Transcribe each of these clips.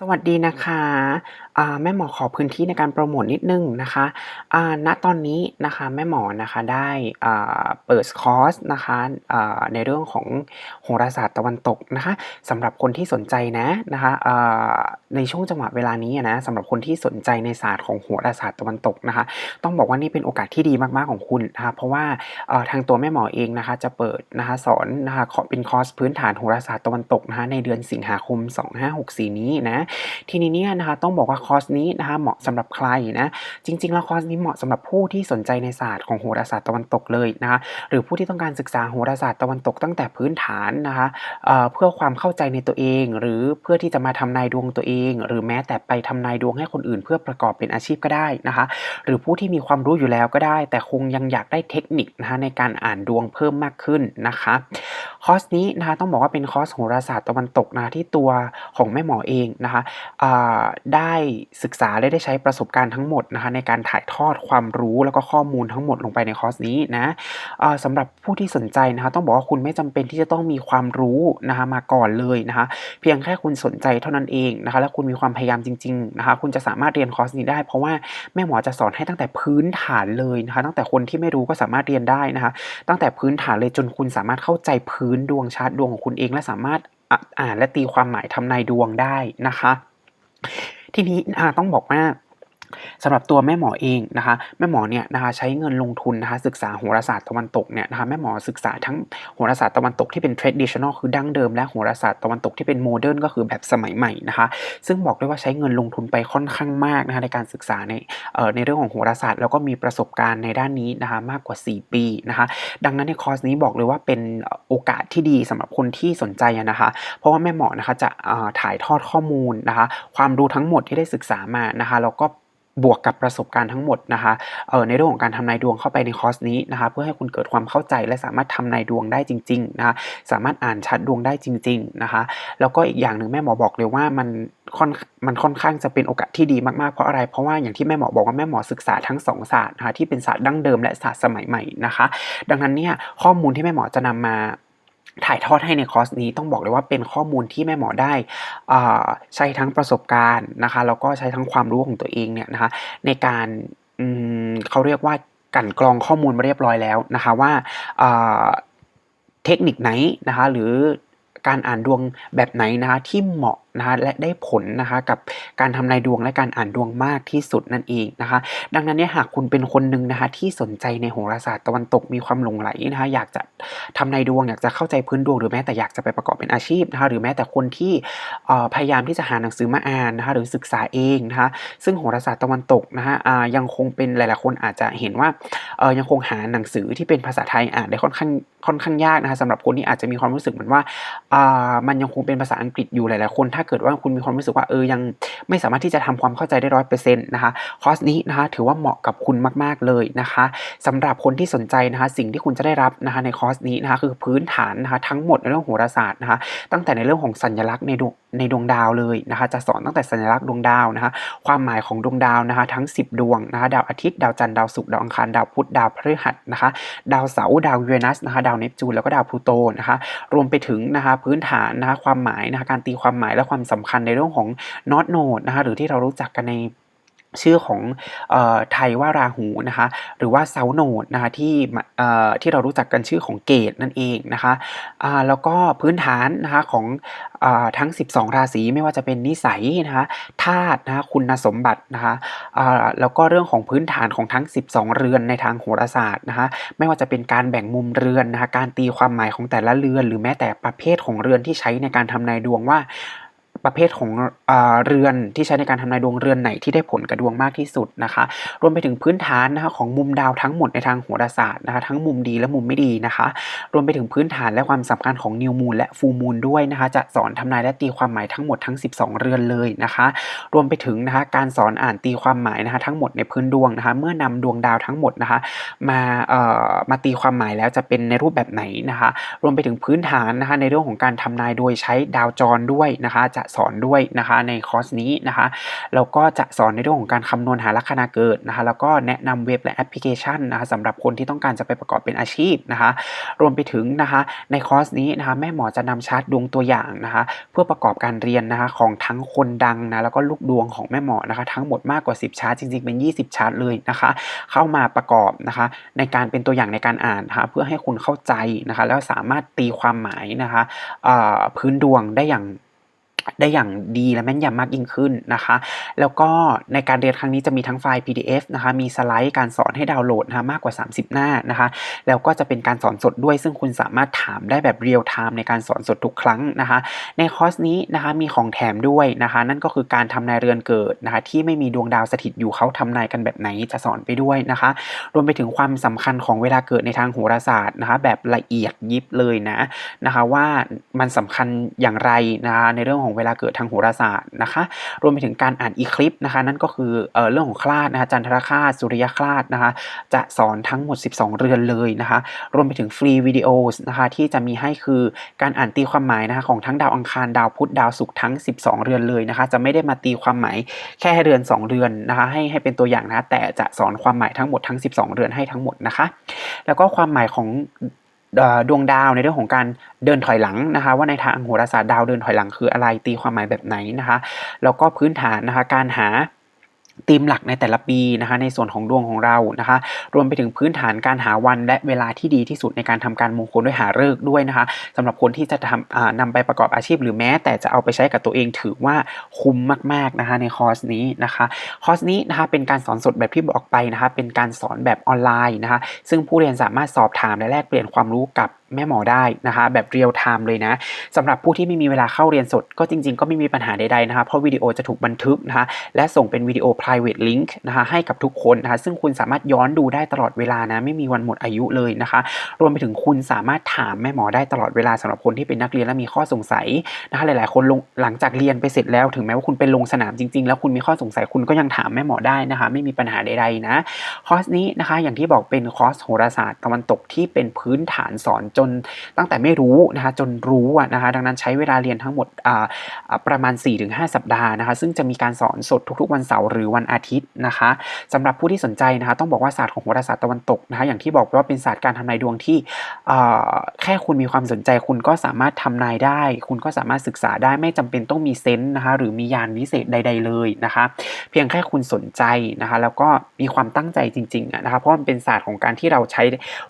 สวัสดีนะคะแม่หมอขอพื้นที่ในการโปรโมทนิดนึงนะคะณตอนนี้นะคะแม่หมอนะคะได้เปิดคอร์สนะคะในเรื่องของโหราศาสตร์ตะวันตกนะคะสำหรับคนที่สนใจนะนะคะในช่วงจังหวะเวลานี้นะสำหรับคนที่สนใจในศาสตร์ของโหราศาสตร์ตะวันตกนะคะ ต้องบอกว่านี่เป็นโอกาสที่ดีมากๆของคุณนะคะเพราะว่าทางตัวแม่หมอเองนะคะจะเปิดนะคะสอนนะคะขอเป็นคอร์สพื้นฐานโหราศาสตร์ตะวันตกนะคะในเดือนสิงหาคม 2564 นี้นะทีนี้เนี่ยนะคะต้องบอกว่าคอร์สนี้นะคะเหมาะสำหรับใครนะจริง ๆ แล้วคอร์สนี้เหมาะสำหรับผู้ที่สนใจในศาสตร์ของโหราศาสตร์ตะวันตกเลยนะคะหรือผู้ที่ต้องการศึกษาโหราศาสตร์ตะวันตกตั้งแต่พื้นฐานนะคะเเพื่อความเข้าใจในตัวเอง หรือเพื่อที่จะมาทำนายดวงตัวเอง หรือแม้แต่ไปทำนายดวงให้คนอื่น เพื่อประกอบเป็นอาชีพก็ได้นะคะ หรือผู้ที่มีความรู้อยู่แล้วก็ได้ แต่คงยังอยากได้เทคนิคนะคะในการอ่านดวงเพิ่มมากขึ้นนะคะคอร์สนี้นะคะต้องบอกว่าเป็นคอร์สโหราศาสตร์ตะวันตกนะะที่ตัวของแม่หมอเองนะคะอ่าได้ศึกษาและได้ใช้ประสบการณ์ทั้งหมดนะคะในการถ่ายทอดความรู้แล้วก็ข้อมูลทั้งหมดลงไปในคอร์สนี้นะสำหรับผู้ที่สนใจนะคะต้องบอกว่าคุณไม่จำเป็นที่จะต้องมีความรู้นะคะมาก่อนเลยนะคะเพียงแค่คุณสนใจเท่านั้นเองนะคะและคุณมีความพยายามจริงๆนะคะคุณจะสามารถเรียนคอร์สนี้ได้ เพราะว่าแม่หมอจะสอนให้ตั้งแต่พื้นฐานเลยนะคะตั้งแต่คนที่ไม่รู้ก็สามารถเรียนได้นะคะตั้งแต่พื้นฐานเลยจนคุณสามารถเข้าใจพื้นดวงชาร์ตดวงของคุณเองและสามารถ อ่านและตีความหมายทำนายดวงได้นะคะ ทีนี้อ่าต้องบอกว่า สำหรับตัวแม่หมอเองนะคะ แม่หมอเนี่ยนะคะใช้เงินลงทุนนะคะศึกษาโหราศาสตร์ตะวันตกเนี่ยนะคะแม่หมอศึกษาทั้งโหราศาสตร์ตะวันตกที่เป็น traditional คือดั้งเดิม และโหราศาสตร์ตะวันตกที่เป็นโมเดิร์นก็คือแบบสมัยใหม่นะคะ ซึ่งบอกได้ว่าใช้เงินลงทุนไปค่อนข้างมากนะคะในการศึกษาในเอ่อในเรื่องของโหราศาสตร์แล้วก็มีประสบการณ์ในด้านนี้นะคะมากกว่า 4 ปีนะคะ ดังนั้นในคอร์สนี้บอกเลยว่าเป็นโอกาสที่ดีสำหรับคนที่สนใจนะคะ เพราะว่าแม่หมอนะคะจะถ่ายทอดข้อมูลนะคะ ความรู้ทั้งหมดที่ได้ศึกษามานะคะแล้วก็ บวกกับประสบการณ์ทั้งหมดนะคะเออในเรื่องของการทำนายดวงเข้าไปในคอร์สนี้นะคะเพื่อให้คุณเกิดความเข้าใจและสามารถทำนายดวงได้จริงๆนะคะสามารถอ่านชัดดวงได้จริง ๆนะคะ แล้วก็อีกอย่างหนึ่งแม่หมอบอกเลยว่ามันค่อนมันค่อนข้างจะเป็นโอกาสที่ดีมากๆเพราะอะไร เพราะว่าอย่างที่แม่หมอบอกว่าแม่หมอศึกษาทั้งสองศาสตร์นะคะที่เป็นศาสตร์ดั้งเดิมและศาสตร์สมัยใหม่นะคะ ดังนั้นเนี่ยข้อมูลที่แม่หมอจะนำมา ถ่ายทอดให้ในคอร์สนี้ต้องบอกเลยว่าเป็นข้อมูลที่แม่หมอได้ใช้ทั้งประสบการณ์นะคะแล้วก็ใช้ทั้งความรู้ของตัวเองเนี่ยนะคะในการเขาเรียกว่ากันกรองข้อมูลมาเรียบร้อยแล้วนะคะว่าอ่าเทคนิคไหนนะคะหรือการอ่านดวงแบบไหนนะคะที่เหมาะ นะคะและได้ผลนะคะกับการทำนายดวงและการอ่านดวงมากที่สุดนั่นเองนะคะ ดังนั้นเนี่ยหากคุณเป็นคนหนึ่งนะคะที่สนใจในโหราศาสตร์ตะวันตกมีความหลงไหลนะคะอยากจะทำนายดวงอยากจะเข้าใจพื้นดวงหรือแม้แต่อยากจะไปประกอบเป็นอาชีพนะคะหรือแม้แต่คนที่พยายามที่จะหาหนังสือมาอ่านนะคะหรือศึกษาเองนะคะซึ่งโหราศาสตร์ตะวันตกนะคะยังคงเป็นหลายๆคนอาจจะเห็นว่ายังคงหาหนังสือที่เป็นภาษาไทยอ่านได้ค่อนข้างค่อนข้างยากนะคะสำหรับคนที่อาจจะมีความรู้สึกเหมือนว่ามันยังคงเป็นภาษาอังกฤษอยู่หลายๆคนถ้าเกิดว่าคุณมีความรู้สึกว่าเออยังไม่สามารถที่จะทำความเข้าใจได้ร้อยเปอร์เซ็นต์นะคะคอร์สนี้นะคะถือว่าเหมาะกับคุณมาก ๆ เลยนะคะสำหรับคนที่สนใจนะคะสิ่งที่คุณจะได้รับนะคะในคอร์สนี้นะคะคือพื้นฐานนะคะทั้งหมดในเรื่องโหราศาสตร์นะคะตั้งแต่ในเรื่องของสัญลักษณ์ในดวงในดวงดาวเลยนะคะจะสอนตั้งแต่สัญลักษณ์ดวงดาวนะคะความหมายของดวงดาวนะคะทั้ง 10 ดวงนะคะดาวอาทิตย์ดาวจันทร์ดาวศุกร์ดาวอังคารดาวพุธดาวพฤหัสนะคะดาวเสาร์ดาวยูเรนัสนะคะดาวเนปจูนแล้วก็ดาวพลูโตนะคะรวมไปถึงนะคะพื้นฐานนะคะความหมายนะคะการตีความหมายและความสำคัญในเรื่องของนอตโนดนะคะหรือที่เรารู้จักกันใน ชื่อของไทยว่าราหูนะคะ หรือว่าเซาโนดนะคะที่ที่เรารู้จักกันชื่อของเกตนั่นเองนะคะแล้วก็พื้นฐานนะคะของอทั้ง 12 ราศีไม่ว่าจะเป็นนิสัยนะคะธาตุนะคะคุณสมบัตินะคะแล้วก็เรื่องของพื้นฐานของทั้ง 12 เรือนในทางโหราศาสตร์นะคะไม่ว่าจะเป็นการแบ่งมุมเรือนนะคะการตีความหมายของแต่ละเรือน หรือแม้แต่ประเภทของเรือนที่ใช้ในการทำนายดวงว่า ประเภทของอเรือนที่ใช้ในการทำนายดวงเรือนไหนที่ได้ผลกับดวงมากที่สุดนะคะ รวมไปถึงพื้นฐานนะคะของมุมดาวทั้งหมดในทางโหราศาสตร์นะคะทั้งมุมดีและมุมไม่ดีนะคะ รวมไปถึงพื้นฐานและความสำคัญของนิวมูลและฟูมูลด้วยนะคะ จะสอนทำนายและตีความหมายทั้งหมดทั้ง 12 เรือนเลยนะคะ รวมไปถึงนะคะการสอนอ่านตีความหมายนะคะทั้งหมดในพื้นดวงนะคะ เมื่อนำดวงดาวทั้งหมดนะคะ มาเอ่อมาตีความหมายแล้วจะเป็นในรูปแบบไหนนะคะ รวมไปถึงพื้นฐานนะคะในเรื่องของการทำนายโดยใช้ดาวจรด้วยนะคะ จะสอนด้วยนะคะในคอร์สนี้นะคะแล้วก็จะสอนในเรื่องของการคำนวณหาลัคนาเกิดนะคะแล้วก็แนะนำเว็บและแอปพลิเคชันนะคะสำหรับคนที่ต้องการจะไปประกอบเป็นอาชีพนะคะรวมไปถึงนะคะในคอร์สนี้นะคะแม่หมอจะนำชาร์ตดวงตัวอย่างนะคะเพื่อประกอบการเรียนนะคะของทั้งคนดังนะแล้วก็ลูกดวงของแม่หมอนะคะทั้งหมดมากกว่า 10 ชาร์ตจริงๆเป็น 20 ชาร์ตเลยนะคะเข้ามาประกอบนะคะในการเป็นตัวอย่างในการอ่านนะคะเพื่อให้คุณเข้าใจนะคะแล้วสามารถตีความหมายนะคะพื้นดวงได้อย่าง ได้อย่างดีและแม่นยำมากยิ่งขึ้นนะคะ แล้วก็ในการเรียนครั้งนี้จะมีทั้งไฟล์ PDF นะคะ มีสไลด์การสอนให้ดาวน์โหลดนะคะมากกว่า 30 หน้านะคะ แล้วก็จะเป็นการสอนสดด้วย ซึ่งคุณสามารถถามได้แบบเรียลไทม์ในการสอนสดทุกครั้งนะคะ ในคอร์สนี้นะคะมีของแถมด้วยนะคะ นั่นก็คือการทำนายเรือนเกิดนะคะที่ไม่มีดวงดาวสถิตอยู่เขาทำนายกันแบบไหนจะสอนไปด้วยนะคะ รวมไปถึงความสำคัญของเวลาเกิดในทางโหราศาสตร์นะคะ แบบละเอียดยิบเลยนะนะคะว่ามันสำคัญอย่างไรนะคะในเรื่องของเวลาเกิดทางโหราศาสตร์นะคะ รวมไปถึงการอ่านอีคลิปนะคะ นั่นก็คือเออเรื่องของคลาดนะคะจันทรคลาดสุริยคลาดนะคะ จะสอนทั้งหมด 12 เรือนเลยนะคะ รวมไปถึงฟรีวิดีโอนะคะที่จะมีให้คือการอ่านตีความหมายนะคะของทั้งดาวอังคารดาวพุธดาวศุกร์ทั้ง 12 เรือนเลยนะคะ จะไม่ได้มาตีความหมายแค่เรือน 2 เรือนนะคะ ให้ให้เป็นตัวอย่างนะแต่จะสอนความหมายทั้งหมดทั้ง 12 เรือนให้ทั้งหมดนะคะ แล้วก็ความหมายของ ดวงดาวในเรื่องของการเดินถอยหลังนะคะว่าในทางโหราศาสตร์ดาวเดินถอยหลังคืออะไรตีความหมายแบบไหนนะคะแล้วก็พื้นฐานนะคะการหา ธีมหลักในแต่ละปีนะคะในส่วนของดวงของเรานะคะ รวมไปถึงพื้นฐานการหาวันและเวลาที่ดีที่สุดในการทำการมงคลด้วยหาฤกษ์ด้วยนะคะสำหรับคนที่จะทำอ่านำไปประกอบอาชีพหรือแม้ แต่จะเอาไปใช้กับตัวเองถือว่าคุ้มมากๆนะคะในคอร์สนี้นะคะคอร์สนี้นะคะเป็นการสอนสดแบบที่บอกไปนะคะเป็นการสอนแบบออนไลน์นะคะซึ่งผู้เรียนสามารถสอบถามและแลกเปลี่ยนความรู้กับ แม่หมอได้นะคะ แบบเรียลไทม์เลยนะสำหรับผู้ที่ไม่มีเวลาเข้าเรียนสด ก็จริง ๆ ก็ไม่มีปัญหาใดๆนะคะ เพราะวิดีโอจะถูกบันทึกนะคะ และส่งเป็นวิดีโอ private link นะคะ ให้กับทุกคนนะคะ ซึ่งคุณสามารถย้อนดูได้ตลอดเวลานะ ไม่มีวันหมดอายุเลยนะคะ รวมไปถึงคุณสามารถถามแม่หมอได้ตลอดเวลาสำหรับคนที่เป็นนักเรียนและมีข้อสงสัยนะคะ หลายๆ คนลงหลังจากเรียนไปเสร็จแล้ว ถึงแม้ว่าคุณเป็นลงสนามจริง ๆ แล้วคุณมีข้อสงสัยคุณก็ยังถามแม่หมอได้นะคะ ไม่มีปัญหาใดๆนะ คอร์สนี้นะคะ อย่างที่บอกเป็นคอร์สโหราศาสตร์ตะวันตกที่เป็นพื้นฐานสอนจนตั้งแต่ไม่รู้นะคะจนรู้นะคะดังนั้นใช้เวลาเรียนทั้งหมดอ่าอ่าประมาณ 4-5 สัปดาห์นะคะซึ่งจะมีการสอนสดทุกๆ วันเสาร์หรือวันอาทิตย์นะคะสำหรับผู้ที่สนใจนะคะต้องบอกว่าศาสตร์ของโหราศาสตร์ตะวันตกนะคะอย่างที่บอกว่าเป็นศาสตร์การทำนายดวงที่แค่คุณมีความสนใจคุณก็สามารถทำนายได้ คุณก็สามารถศึกษาได้ไม่จำเป็นต้องมีเซนส์นะคะหรือมียานวิเศษใด ๆ เลยนะคะเพียงแค่คุณสนใจนะคะแล้วก็มีความตั้งใจจริงๆนะคะเพราะมันเป็นศาสตร์ของการที่เราใช้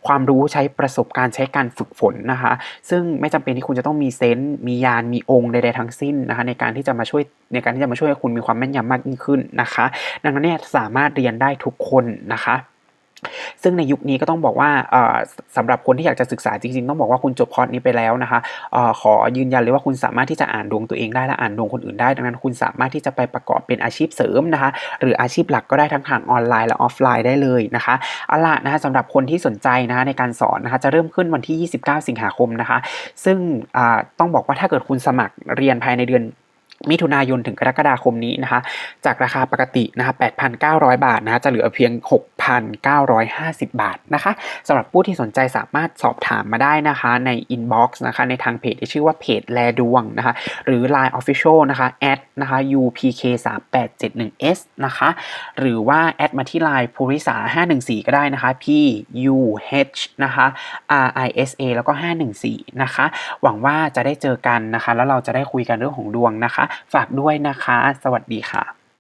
ความรู้ใช้ประสบการณ์ใช้การฝึกฝนนะคะ ซึ่งไม่จำเป็นที่คุณจะต้องมีเซนต์มียานมีองค์ใดๆทั้งสิ้นนะคะ ในการที่จะมาช่วยในการที่จะมาช่วยให้คุณมีความแม่นยามากยิ่งขึ้นนะคะ ดังนั้นเนี่ยสามารถเรียนได้ทุกคนนะคะ ซึ่งในยุคนี้ก็ต้องบอกว่าเอ่อสำหรับคนที่อยากจะศึกษาจริงๆ ต้องบอกว่าคุณจบคอร์สนี้ไปแล้วนะคะอขอยืนยันเลยว่าคุณสามารถที่จะอ่านดวงตัวเองได้และอ่านดวงคนอื่นได้ดังนั้น คุณสามารถที่จะไปประกอบเป็นอาชีพเสริมนะคะหรืออาชีพหลักก็ได้ทั้งทางออนไลน์และออฟไลน์ได้เลยนะคะเอาล่ะนะคะสำหรับคนที่สนใจนะคะในการสอนนะคะจะเริ่มขึ้นวันที่ 29 สิงหาคมนะคะ ซึ่งต้องบอกว่าถ้าเกิดคุณสมัครเรียนภายในเดือน มิถุนายนถึงกรกฎาคมนี้นะคะจากราคาปกตินะคะ8,900 บาทนะคะจะเหลือเพียง 6,950 บาทนะคะสำหรับผู้ที่สนใจสามารถสอบถามมาได้นะคะใน inbox นะคะในทางเพจที่ชื่อว่าเพจแลดวงนะคะหรือ Line Official นะคะ at นะคะ upk 3 8 7 1 s นะคะหรือว่าแอดมาที่ Line ภูริษา514 ก็ได้นะคะ p u h นะคะ r i s a แล้วก็ 514 นะคะหวังว่าจะได้เจอกันนะคะแล้วเราจะได้คุยกันเรื่องของดวงนะคะฝากด้วยนะคะ สวัสดีค่ะ